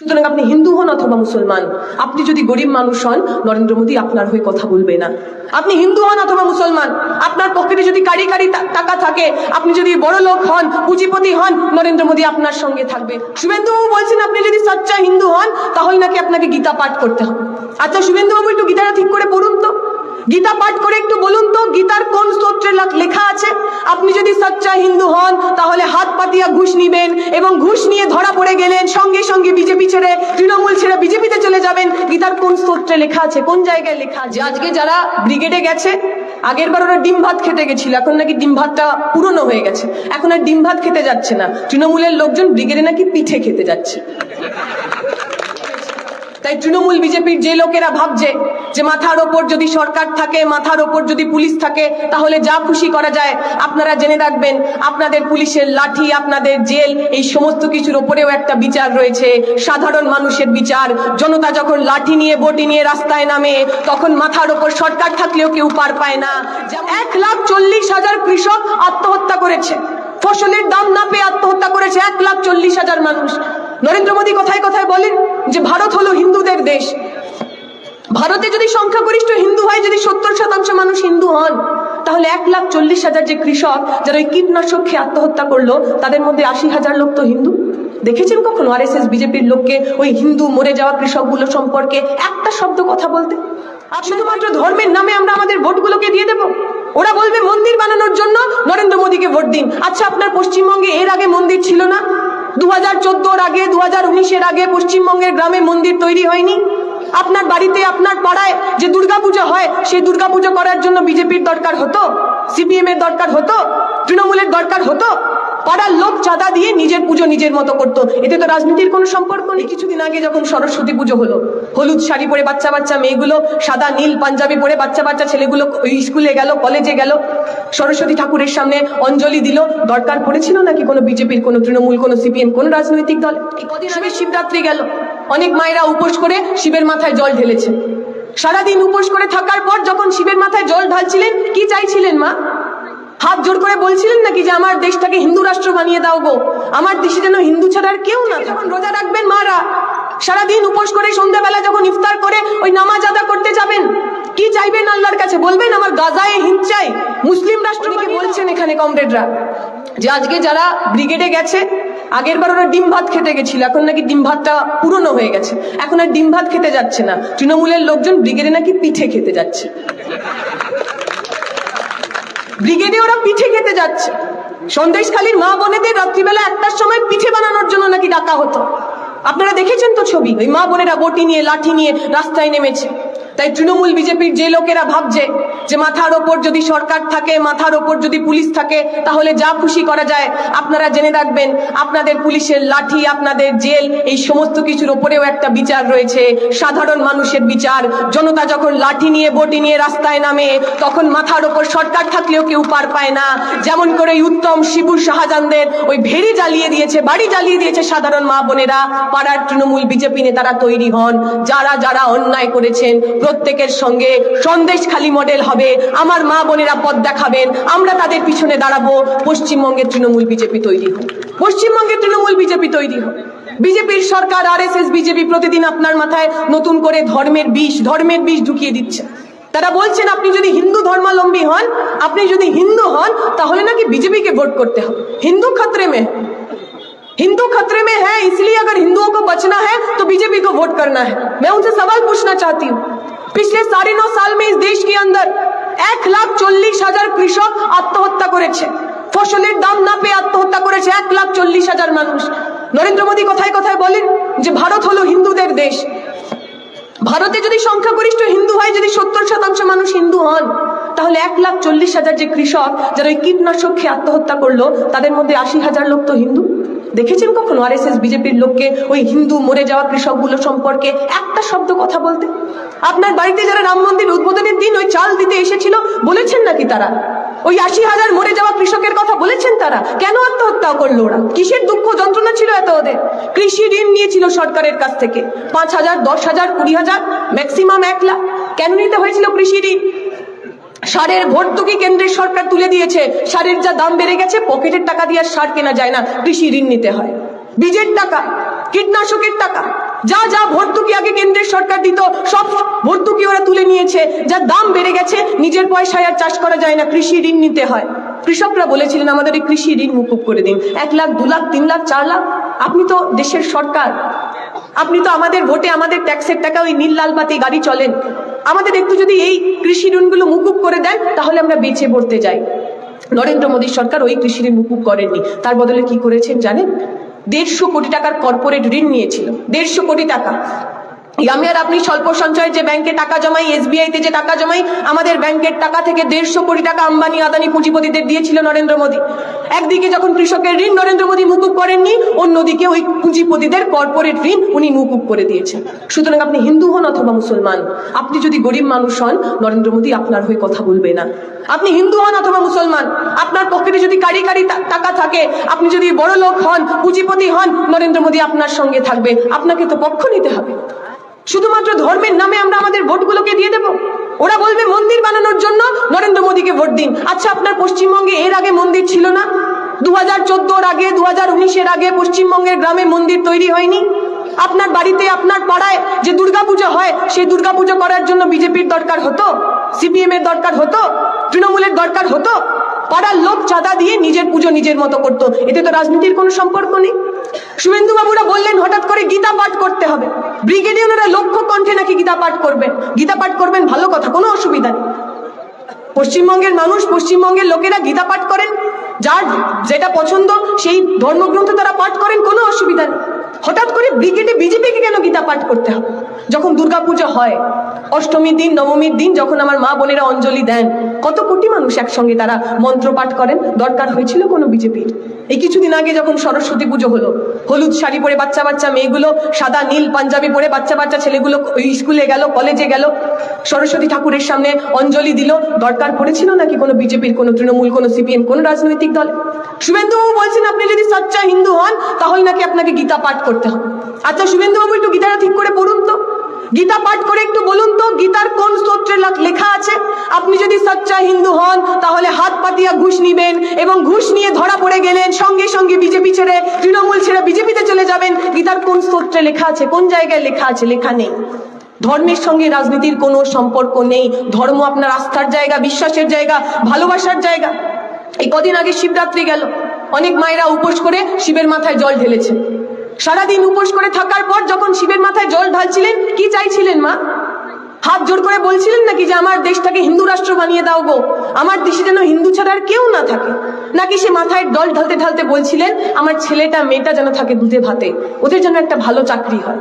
সুতরাং আপনি হিন্দু হন অথবা মুসলমান, আপনি যদি গরিব মানুষ হন, নরেন্দ্র মোদী আপনার হয়ে কথা বলবে না। আপনি হিন্দু হন অথবা মুসলমান, আপনার পকেটে যদি কারি কারি টাকা থাকে, আপনি যদি বড় লোক হন, পুঁজিপতি হন, নরেন্দ্র মোদী আপনার সঙ্গে থাকবে। শুভেন্দু বাবু বলছেন, আপনি যদি সচ্চা হিন্দু হন, তাহলে নাকি আপনাকে গীতা পাঠ করতে হবে। আচ্ছা শুভেন্দু বাবু একটু গীতাটা ঠিক করে পড়ুন তো। গীতা পাঠ করে একটু বলুন তো, গীতার কোন স্তোত্রে লেখা আছে? আপনি যদি সচ্চা হিন্দু হন, তাহলে হাত পাতিয়া ঘুষ নিবেন এবং ঘুষ নিয়ে ধরা পড়ে গেলেন, সঙ্গে সঙ্গে বিজেপি ছেড়ে, তৃণমূল ছেড়ে বিজেপিতে চলে যাবেন। গীতার কোন স্তোত্রে লেখা আছে? কোন জায়গায় লেখা আছে? আজকে যারা ব্রিগেডে গেছে, আগের বার ওরা ডিম ভাত খেতে গেছিল, এখন নাকি ডিম ভাতটা পুরনো হয়ে গেছে। এখন আর ডিম ভাত খেতে যাচ্ছে না। তৃণমূলের লোকজন ব্রিগেডে নাকি পিঠে খেতে যাচ্ছে। তাই তৃণমূল বিজেপির যে লোকেরা ভাবছে যে মাথার ওপর যদি সরকার থাকে, মাথার ওপর যদি পুলিশ থাকে, তাহলে যা খুশি করা যায়। আপনারা জেনে রাখবেন, আপনাদের পুলিশের লাঠি, আপনাদের জেল, এই সমস্ত কিছুর ওপরেও একটা বিচার রয়েছে। সাধারণ মানুষের বিচার। জনতা যখন লাঠি নিয়ে, বটি নিয়ে রাস্তায় নামে, তখন মাথার ওপর সরকার থাকলেও কেউ পার পায় না। এক লাখ চল্লিশ হাজার কৃষক আত্মহত্যা করেছে। ফসলের দাম না পেয়ে আত্মহত্যা করেছে এক লাখ চল্লিশ হাজার মানুষ। নরেন্দ্র মোদী কথায় কথায় বলেন? যে ভারত হলো হিন্দুদের দেশ। ভারতে যদি সংখ্যাগরিষ্ঠ হিন্দু হয়, যদি সত্তর শতাংশ মানুষ হিন্দু হন, তাহলে এক লাখ চল্লিশ হাজার যে কৃষক, যারা ওই কীটনাশক খেয়ে আত্মহত্যা করল, তাদের মধ্যে আশি হাজার লোক তো হিন্দু। দেখেছেন কখনো আর এস এস বিজেপির লোককে ওই হিন্দু মরে যাওয়া কৃষকগুলো সম্পর্কে একটা শব্দ কথা বলতে? আর শুধুমাত্র ধর্মের নামে আমরা আমাদের ভোটগুলোকে দিয়ে দেব? ওরা বলবে, মন্দির বানানোর জন্য নরেন্দ্র মোদীকে ভোট দিন। আচ্ছা আপনার পশ্চিমবঙ্গে এর আগে মন্দির ছিল না? দু চোদ্দোর আগে দু উনিশের আগে পশ্চিমবঙ্গের গ্রামে মন্দির তৈরি হয়নি। আপনার বাড়িতে, আপনার পাড়ায় যে দুর্গাপূজা হয়, সেই দুর্গাপুজো করার জন্য বিজেপির দরকার হতো? সিপিএম এর দরকার হতো? তৃণমূলের দরকার হতো? পাড়ার লোক চাঁদা দিয়ে নিজের পুজো নিজের মতো করতো। এতে তো রাজনীতির কোনো সম্পর্ক নেই। কিছুদিন আগে যখন সরস্বতী পুজো হলো, হলুদ শাড়ি পরে বাচ্চা বাচ্চা মেয়েগুলো, সাদা, নীল পাঞ্জাবি পরে বাচ্চা বাচ্চা ছেলেগুলো স্কুলে গেল কলেজে গেল। সরস্বতী ঠাকুরের সামনে অঞ্জলি দিল। দরকার পড়েছিল নাকি কোনো বিজেপির, কোনো তৃণমূল, কোনো সিপিএম, কোনো রাজনৈতিক দল? কদিন আগে শিবরাত্রি গেল। অনেক মায়েরা উপোস করে শিবের মাথায় জল ঢেলেছে। সারাদিন উপোস করে থাকার পর যখন শিবের মাথায় জল ঢালছিলেন, কি চাইছিলেন মা? হাত জোর করে বলছিলেন নাকি যে আমার দেশটাকে হিন্দু রাষ্ট্র বানিয়ে দাও গো? আমার দেশে যেন হিন্দু ছাড়া আর কেউ না যখন রোজা রাখবেন মারা, সারাদিন উপোস করে সন্ধ্যাবেলা যখন ইফতার করে ওই নামাজ আদা করতে যাবেন, কি চাইবেন আল্লাহর কাছে? বলবেন, আমার গাজায় হিন্দ চাই। মুসলিম রাষ্ট্র বলছেন এখানে কমরেডরা? যে আজকে যারা ব্রিগেডে গেছে, আগের বার ওরা ডিম ভাত খেতে গেছিল, এখন নাকি ডিম ভাতটা পুরনো হয়ে গেছে। এখন আর ডিম ভাত খেতে যাচ্ছে না। তৃণমূলের লোকজন ব্রিগেডে নাকি পিঠে খেতে যাচ্ছে। ব্রিগেডে ওরা পিঠে খেতে যাচ্ছে। সন্দেশখালীর মা বোনেদের রাত্রিবেলা একটার সময় পিঠে বানানোর জন্য নাকি ডাকা হতো। আপনারা দেখেছেন তো ছবি? ওই মা বোনেরা বটি নিয়ে, লাঠি নিয়ে রাস্তায় নেমেছে। তাই তৃণমূল বিজেপির যে লোকেরা ভাবছে যে মাথার ওপর যদি সরকার থাকে, মাথার ওপর যদি পুলিশ থাকে, তাহলে যা খুশি করা যায়। আপনারা জেনে রাখবেন, আপনাদের পুলিশের লাঠি, আপনাদের জেল, এই সমস্ত কিছুর ওপরেও একটা বিচার রয়েছে। সাধারণ মানুষের বিচার। জনতা যখন লাঠি নিয়ে, বটি নিয়ে রাস্তায় নামে, তখন মাথার ওপর সরকার থাকলেও কেউ পার পায় না। যেমন করে উত্তম শিবু শাহজাহানদের ওই ভেড়ি জ্বালিয়ে দিয়েছে, বাড়ি জ্বালিয়ে দিয়েছে সাধারণ মা বোনেরা। পাড়ার তৃণমূল বিজেপি নেতারা তৈরি হন। যারা যারা অন্যায় করেছেন প্রত্যেকের সঙ্গে সন্দেশ খালি মডেল হবে আমার মা বোনেরা পথ দেখাবেন আমরা তাদের পিছনে দাঁড়াবো পশ্চিমবঙ্গের তৃণমূল বিজেপি তৈরি হোক পশ্চিমবঙ্গের তৃণমূল বিজেপি তৈরি হোক বিজেপির সরকার আর এস এস বিজেপি প্রতিদিন আপনার মাথায় নতুন করে ধর্মের বিষ ধর্মের বিষ ঢুকিয়ে দিচ্ছে তারা বলছেন আপনি যদি হিন্দু ধর্মাবলম্বী হন আপনি যদি হিন্দু হন তাহলে নাকি বিজেপিকে ভোট করতে হবে হিন্দু খতরে মে हिंदू खतरे में है इसलिए अगर हिंदुओं को बचना है तो बीजेपी को वोट करना है मैं उनसे सवाल पूछना चाहती हूँ पिछले साढ़े नौ साल में इस देश के अंदर এক লাখ চল্লিশ হাজার কৃষক আত্মহত্যা করেছে ফসলের দাম না পেয়ে আত্মহত্যা করেছে এক লাখ চল্লিশ হাজার মানুষ নরেন্দ্র মোদী কথায় কথায় বলেন যে ভারত হলো হিন্দুদের দেশ ভারতে যদি সংখ্যাগরিষ্ঠ হিন্দু হয় যদি সত্তর শতাংশ মানুষ হিন্দু হন তাহলে এক লাখ চল্লিশ হাজার যে কৃষক যারা ওই কীটনাশক খেয়ে আত্মহত্যা করলো তাদের মধ্যে আশি হাজার লোক তো হিন্দু দেখেছেন কখনো আর এস এস বিজেপির লোককে ওই হিন্দু মরে যাওয়া কৃষকগুলো সম্পর্কে একটা শব্দ কথা বলতে? আপনার বাড়িতে যারা রাম মন্দির উদ্বোধনের দিন ওই চাল দিতে এসেছিল, বলেছেন নাকি তারা? ওই আশি হাজার মরে যাওয়া কৃষকের কথা বলেছেন তারা? কেন আত্মহত্যা করল ওরা? কিসের দুঃখ যন্ত্রণা ছিল এত ওদের? কৃষি ঋণ নিয়েছিল সরকারের কাছ থেকে। পাঁচ হাজার, দশ হাজার, কুড়ি হাজার ম্যাক্সিমাম এক লাখ। কেন নিতে হয়েছিল কৃষি ঋণ? সারের ভর্তুকি কেন্দ্রের সরকার তুলে দিয়েছে? সারের যা দাম বেড়ে গেছে, পকেটের টাকা দিয়ে আর সার কেনা যায় না। কৃষি ঋণ নিতে হয়। বীজের টাকা, কীটনাশকের টাকা, যা যা ভর্তুকি আগে কেন্দ্রের সরকার দিত, সব ভর্তুকি ওরা তুলে নিয়েছে। যা দাম বেড়ে গেছে, নিজের পয়সায় আর চাষ করা যায় না। কৃষি ঋণ নিতে হয়। কৃষকরা বলেছিলেন, আমাদের এই কৃষি ঋণ মুকুব করে দিন। এক লাখ, দু লাখ, তিন লাখ, চার লাখ। আপনি তো দেশের সরকার। আপনি তো আমাদের ভোটে আমাদের ট্যাক্সের টাকা ওই নীল লাল বাতি গাড়ি চলেন। আমাদের একটু যদি এই কৃষি ঋণগুলো মুকুব করে দেন তাহলে আমরা বেঁচে পড়তে যাই। নরেন্দ্র মোদী সরকার ওই কৃষি ঋণ মুকুব করেননি। তার বদলে কি করেছেন জানেন? দেড়শো কোটি টাকার কর্পোরেট ঋণ নিয়েছিল। দেড়শো কোটি টাকা। আমি আর আপনি স্বল্প সঞ্চয়ের যে ব্যাংকে টাকা জমাই এসবিআই তে যে টাকা জমাই, আমাদের ব্যাংকের টাকা থেকে দেড়শো কোটি টাকা আম্বানি, আদানি পুঁজিপতিদের দিয়েছিল নরেন্দ্র মোদী। একদিকে যখন কৃষকের ঋণ নরেন্দ্র মোদী মুকুব করেননি, অন্যদিকে ওই পুঁজিপতিদের কর্পোরেট ঋণ উনি মুকুব করে দিয়েছেন। সুতরাং আপনি হিন্দু হন অথবা মুসলমান, আপনি যদি গরিব মানুষ হন, নরেন্দ্র মোদী আপনার হয়ে কথা বলবে না। আপনি হিন্দু হন অথবা মুসলমান, আপনার পকেটে যদি কারি কারি টাকা থাকে, আপনি যদি বড় লোক হন, পুঁজিপতি হন, নরেন্দ্র মোদী আপনার সঙ্গে থাকবে, আপনাকে তো পক্ষ নিতে হবে। শুধুমাত্র ধর্মের নামে আমরা আমাদের ভোটগুলোকে দিয়ে দেব? ওরা বলবে, মন্দির বানানোর জন্য নরেন্দ্র মোদীকে ভোট দিন। আচ্ছা আপনার পশ্চিমবঙ্গে এর আগে মন্দির ছিল না? দু হাজার চোদ্দোর আগে দু হাজার উনিশের আগে পশ্চিমবঙ্গের গ্রামে মন্দির তৈরি হয়নি? আপনার বাড়িতে, আপনার পাড়ায় যে দুর্গাপুজো হয়, সেই দুর্গাপুজো করার জন্য বিজেপির দরকার হতো? সিপিএম এর দরকার হতো? তৃণমূলের দরকার হতো? পাড়ার লোক চাঁদা দিয়ে নিজের পুজো নিজের মতো করতো। এতে তো রাজনীতির কোনো সম্পর্ক নেই। শুভেন্দু বাবুরা বললেন, হঠাৎ করে গীতা পাঠ করতে হবে। ব্রিগেডিয়াররা লক্ষ্য কণ্ঠে নাকি গীতা পাঠ করবেন। গীতা পাঠ করবেন, ভালো কথা, কোনো অসুবিধা নেই। পশ্চিমবঙ্গের মানুষ, পশ্চিমবঙ্গের লোকেরা গীতা পাঠ করেন। যার যেটা পছন্দ, সেই ধর্মগ্রন্থ তারা পাঠ করেন, কোনো অসুবিধা নেই। হঠাৎ করে ব্রিগেডে বিজেপিকে কেন গীতা পাঠ করতে হবে? যখন দুর্গাপুজো হয়, অষ্টমীর দিন, নবমীর দিন, যখন আমার মা বোনেরা অঞ্জলি দেন, কত কোটি মানুষ একসঙ্গে তারা মন্ত্র পাঠ করেন। দরকার হয়েছিল কোনো বিজেপির। এই কিছুদিন আগে যখন সরস্বতী পুজো হলো হলুদ শাড়ি পরে বাচ্চা বাচ্চা মেয়েগুলো, সাদা নীল পাঞ্জাবি পরে বাচ্চা বাচ্চা ছেলেগুলো স্কুলে গেল কলেজে গেল। সরস্বতী ঠাকুরের সামনে অঞ্জলি দিল। দরকার পড়েছিল নাকি কোনো বিজেপির, কোনো তৃণমূল, কোনো সিপিএম, কোনো রাজনৈতিক দল? শুভেন্দুবাবু বলছেন, আপনি যদি সচ্চা হিন্দু হন, তাহলে নাকি আপনাকে গীতা পাঠ করতে হবে। আচ্ছা শুভেন্দুবাবু একটু গীতাটা ঠিক করে পড়ুন তো। গীতা পাঠ করে একটু বলুন তো, গীতার কোন স্তোত্রে লেখা আছে? আপনি যদি সচ্চা হিন্দু হন, তাহলে হাত পাতিয়া ঘুষ নিবেন এবং ঘুষ নিয়ে ধরা পড়ে গেলেন, সঙ্গে সঙ্গে বিজেপি ছেড়ে, তৃণমূল ছেড়ে বিজেপিতে চলে যাবেন। গীতার কোন স্তোত্রে লেখা আছে? কোন জায়গায় লেখা আছে? লেখা নেই। ধর্মের সঙ্গে রাজনীতির কোনো সম্পর্ক নেই। ধর্ম আপনার আস্থার জায়গা, বিশ্বাসের জায়গা, ভালোবাসার জায়গা। এই কদিন আগে শিবরাত্রি গেল। অনেক মায়েরা উপোস করে শিবের মাথায় জল ঢেলেছে। সারাদিন উপোস করে থাকার পর যখন জল ঢালছিলেন? কি চাইছিলেন, মা? হাত জোর করে বলছিলেন নাকি যে আমার দেশটাকে হিন্দু রাষ্ট্র বানিয়ে দাও গো? আমার দেশে যেন হিন্দু ছাড়া কেউ না থাকে। নাকি সে মাথায় দল ঢালতে ঢালতে বলছিলেন, আমার ছেলেটা, মেয়েটা যেন থাকে দুধে ভাতে। ওদের যেন একটা ভালো চাকরি হয়।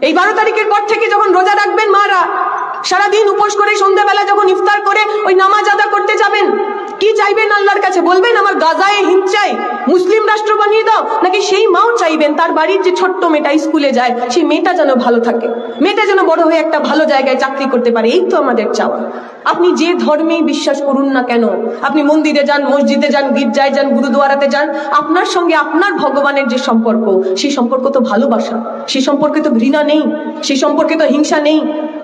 এই বারো তারিখের পর থেকে যখন রোজা রাখবেন, মারা, সারাদিন উপোস করে সন্ধ্যাবেলা যখন ইফতার করে ওই নামাজ আদা করতে যাবেন কি চাইবেন আল্লাহর কাছে? বলবেন, আমার গাজায় হিন্দ চাই, মুসলিম রাষ্ট্র বানিয়ে দাও। নাকি সেই মাও চাইবেন, তার বাড়ির যে ছোট্ট মেয়েটা স্কুলে যায়, সেই মেয়েটা যেন ভালো থাকে। মেয়েটা যেন বড় হয়ে একটা ভালো জায়গায় চাকরি করতে পারে, এই তো আমাদের চাওয়া। আপনি যে ধর্মেই বিশ্বাস করুন না কেন, আপনি মন্দিরে যান, মসজিদে যান, গির্জায় যান, গুরুদুয়ারাতে যান, আপনার সঙ্গে আপনার ভগবানের যে সম্পর্ক, সেই সম্পর্ক তো ভালোবাসা, সেই সম্পর্কে তো ঘৃণা নেই, সেই সম্পর্কে তো হিংসা নেই।